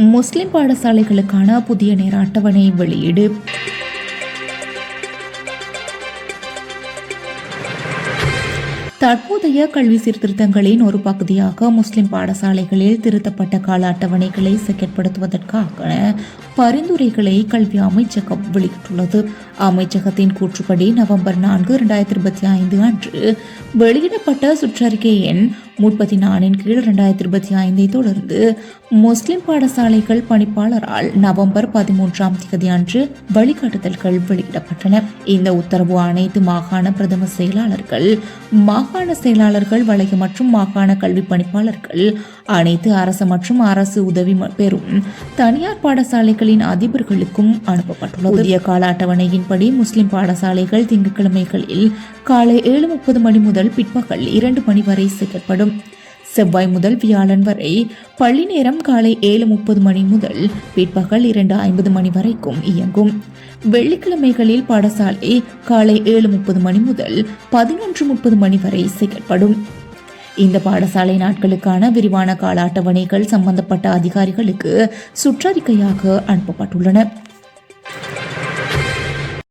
முஸ்லிம் பாடசாலைகளுக்கான புதிய நேர அட்டவணை வெளியீடு. தற்போதைய கல்வி சீர்திருத்தங்களின் ஒரு பகுதியாக முஸ்லிம் பாடசாலைகளில் திருத்தப்பட்ட கால அட்டவணைகளை செயற்படுத்துவதற்காக பரிந்துரைகளை கல்வி அமைச்சகம் வெளியிட்டுள்ளது. அமைச்சகத்தின் கூற்றுப்படி நவம்பர் நான்கு இரண்டாயிரத்தி இருபத்தி ஐந்து அன்று வெளியிடப்பட்ட சுற்றறிக்கை எண் முப்பத்தி நாலின் கீழ் ரெண்டாயிரத்தி இருபத்தி ஐந்தை தொடர்ந்து முஸ்லிம் பாடசாலைகள் பணிப்பாளரால் நவம்பர் பதிமூன்றாம் தேதி அன்று வழிகாட்டுதல்கள் வெளியிடப்பட்டன. இந்த உத்தரவு அனைத்து மாகாண பிரதம செயலாளர்கள் மாகாண செயலாளர்கள் வலய மற்றும் மாகாண கல்வி பணிப்பாளர்கள் அனைத்து அரசு மற்றும் அரசு உதவி பெறும் தனியார் பாடசாலைகளின் அதிபர்களுக்கும் அனுப்பப்பட்டுள்ளது. புதிய கால அட்டவணையின்படி முஸ்லிம் பாடசாலைகள் திங்கட்கிழமைகளில் காலை ஏழு முப்பது மணி முதல் பிற்பகல் இரண்டு மணி வரை செயல்படும் செவ்வாய் முதல் வியாழன் வரை பள்ளி நேரம் காலை ஏழு முப்பது மணி முதல் பிற்பகல் இரண்டு ஐம்பது மணி வரைக்கும் இயங்கும். வெள்ளிக்கிழமைகளில் பாடசாலை காலை ஏழு முப்பது மணி முதல் பதினொன்று முப்பது மணி வரை செயல்படும். இந்த பாடசாலை நாட்களுக்கான விரிவான கால அட்டவணைகள் சம்பந்தப்பட்ட அதிகாரிகளுக்கு சுற்றறிக்கையாக அனுப்பப்பட்டுள்ளன.